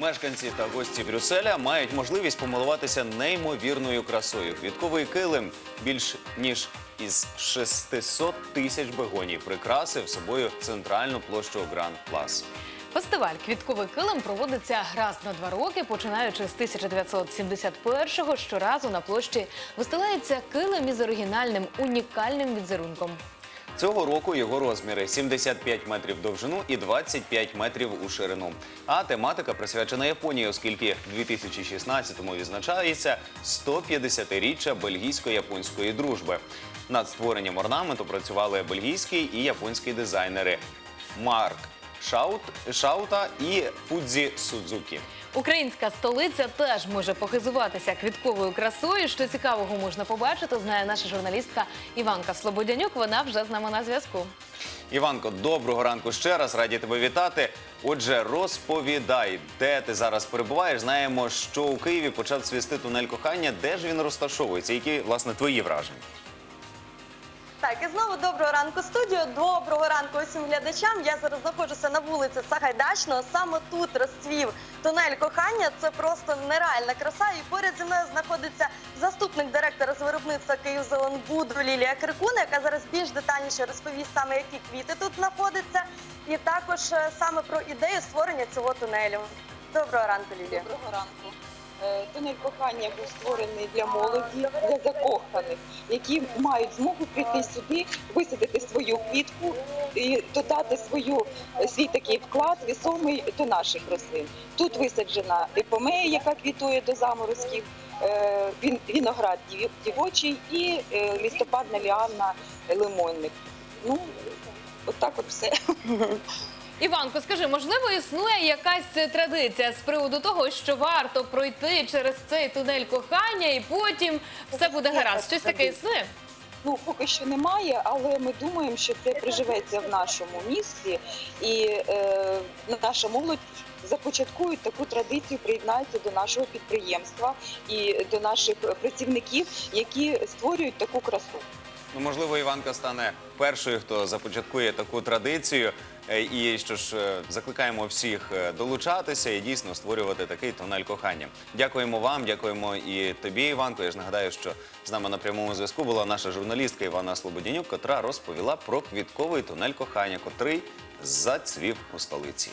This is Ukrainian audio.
Мешканці та гості Брюсселя мають можливість помилуватися неймовірною красою. Квітковий килим більш ніж із 600 тисяч бегоній прикрасив собою центральну площу Гранд Плас. Фестиваль Квітковий килим проводиться раз на два роки, починаючи з 1971-го. Щоразу на площі вистилається килим із оригінальним унікальним візерунком. Цього року його розміри 75 метрів довжину і 25 метрів у ширину. А тематика присвячена Японії, оскільки в 2016-му відзначається 150-річчя бельгійсько-японської дружби. Над створенням орнаменту працювали бельгійські і японські дизайнери Марк Шаут, Шаута і Фудзі Судзукі. Українська столиця теж може похизуватися квітковою красою. Що цікавого можна побачити, знає наша журналістка Іванка Слободянюк. Вона вже з нами на зв'язку. Іванко, доброго ранку ще раз. Раді тебе вітати. Отже, розповідай, де ти зараз перебуваєш. Знаємо, що у Києві почав цвісти тунель кохання. Де ж він розташовується? Які власне твої враження? Так, і знову доброго ранку студію. Доброго ранку усім глядачам. Я зараз знаходжуся на вулиці Сагайдачного. Саме тут розцвів тунель кохання. Це просто нереальна краса. І поряд зі мною знаходиться заступник директора з виробництва Київзеленбуду Лілія Крикуна, яка зараз більш детальніше розповість саме, які квіти тут знаходяться, і також е, саме про ідею створення цього тунелю. Доброго ранку, Лілія. Доброго ранку. Е, Тунель кохання був створений для молоді, для закоханих, які мають змогу прийти сюди, висадити свою квітку і додати свою свій такий вклад вісомий до наших рослин. Тут висаджена епомея, яка квітує до заморозків, е, він- виноград дівочий і е, листопадна ліанна лимонник. Ну, от от все. Іванко, скажи, можливо, існує якась е, традиція з приводу того, що варто пройти через цей тунель кохання, і потім все буде гаразд. Щось таке існує? Ну, поки що немає, але ми думаємо, що це приживеться в нашому місті, і е, наша молодь започаткують таку традицію, приєднаються до нашого підприємства і до наших працівників, які створюють таку красу. Ну, можливо, Іванка стане першою, хто започаткує таку традицію. Е, І що ж, е, закликаємо всіх е, долучатися і дійсно створювати такий тунель кохання. Дякуємо вам, дякуємо і тобі, Іванко. Я ж нагадаю, що з нами на прямому зв'язку була наша журналістка Івана Слободянюк, котра розповіла про квітковий тунель кохання, котрий зацвів у столиці.